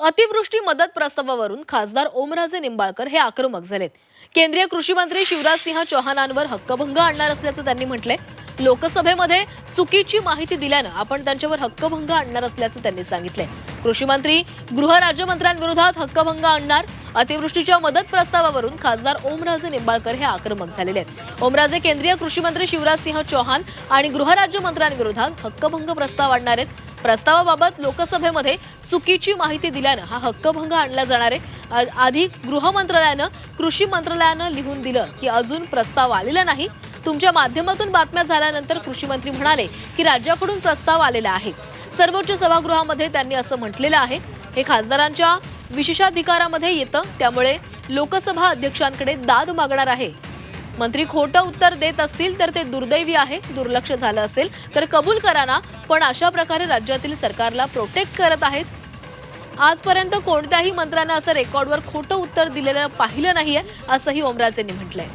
अतिवृष्टी मदत प्रस्तावावरून खासदार ओमराजे निंबाळकर हे आक्रमक झालेत. केंद्रीय कृषी मंत्री शिवराज सिंह चौहानांवर हक्कभंग आणणार असल्याचं त्यांनी म्हटलंय. लोकसभेमध्ये चुकीची माहिती दिल्यानं आपण त्यांच्यावर हक्कभंग आणणार असल्याचं त्यांनी सांगितलंय. कृषी मंत्री गृहराज्यमंत्र्यांविरोधात हक्कभंग आणणार अतिवृष्टीच्या मदत प्रस्तावावरून खासदार ओमराजे निंबाळकर हे आक्रमक झालेले आहेत. ओमराजे केंद्रीय कृषी मंत्री शिवराज सिंह चौहान आणि गृहराज्यमंत्र्यांविरोधात हक्कभंग प्रस्ताव आणणार आहेत. प्रस्तावाबाबत लोकसभेमध्ये चुकीची माहिती दिल्यानं हा हक्कभंग आणला जाणार आहे. आधी गृहमंत्रालयानं कृषी मंत्रालयानं लिहून दिलं की अजून प्रस्ताव आलेला नाही. तुमच्या माध्यमातून बातम्या झाल्यानंतर कृषी मंत्री म्हणाले की राज्याकडून प्रस्ताव आलेला आहे. सर्वोच्च सभागृहामध्ये त्यांनी असं म्हटलेलं आहे. हे खासदारांच्या विशेषाधिकारामध्ये येतं. त्यामुळे लोकसभा अध्यक्षांकडे दाद मागणार आहे. मंत्री खोटं उत्तर देत असतील तर ते दुर्दैवी आहे दुर्लक्ष झालं असेल तर कबूल करा ना. पण अशा प्रकारे राज्यातील सरकारला प्रोटेक्ट करत आहेत. आजपर्यंत कोणत्याही मंत्र्यानं असं रेकॉर्डवर खोटं उत्तर दिलेलं पाहिलं नाहीये असंही ओमराजेंनी म्हटलंय.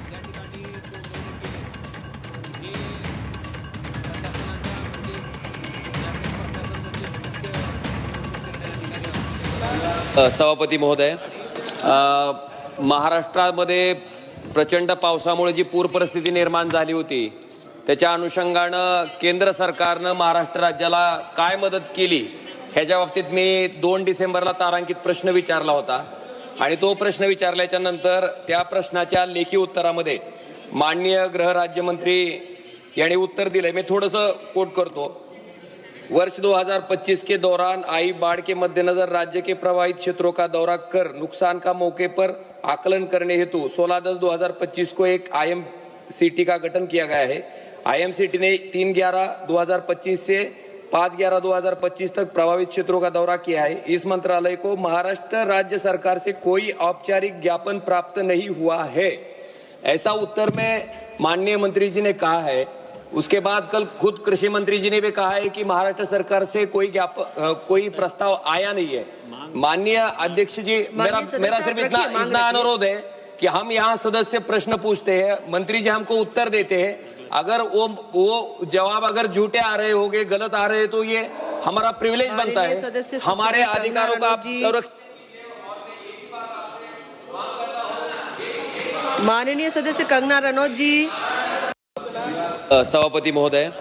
सभापती महोदय महाराष्ट्रामध्ये प्रचंड पावसामुळे जी पूर परिस्थिती निर्माण झाली होती त्याच्या अनुषंगानं केंद्र सरकारनं महाराष्ट्र राज्याला काय मदत केली ह्याच्या बाबतीत मी दोन डिसेंबरला तारांकित प्रश्न विचारला होता. आणि तो प्रश्न विचारल्याच्या नंतर त्या प्रश्नाच्या लेखी उत्तरामध्ये माननीय गृहराज्यमंत्री यांनी उत्तर दिलंय. मी थोडंसं कोट करतो. वर्ष 2025 के दौरान आई बाढ़ के मद्देनजर राज्य के प्रभावित क्षेत्रों का दौरा कर नुकसान का मौके पर आकलन करने हेतु 16 दस 2025 को एक आईएमसीटी का गठन किया गया है। आईएमसीटी ने 3 ग्यारह 2025 से 5 ग्यारह 2025 तक प्रभावित क्षेत्रों का दौरा किया है। इस मंत्रालय को महाराष्ट्र राज्य सरकार से कोई औपचारिक ज्ञापन प्राप्त नहीं हुआ है। ऐसा उत्तर में माननीय मंत्री जी ने कहा है उसके बाद कल खुद कृषि मंत्री जी ने भी कहा है कि महाराष्ट्र सरकार से कोई ज्ञाप कोई प्रस्ताव आया नहीं है। माननीय अध्यक्ष जी मेरा मेरा सिर्फ़ इतना इतना अनुरोध है कि हम यहाँ सदस्य प्रश्न पूछते हैं मंत्री जी हमको उत्तर देते हैं। अगर वो वो जवाब अगर झूठे आ रहे होंगे गलत आ रहे हैं तो ये हमारा प्रिविलेज बनता है। सदस्य हमारे अधिकारों का। संरक्षण माननीय सदस्य कंगना रनौत जी सभापती महोदय.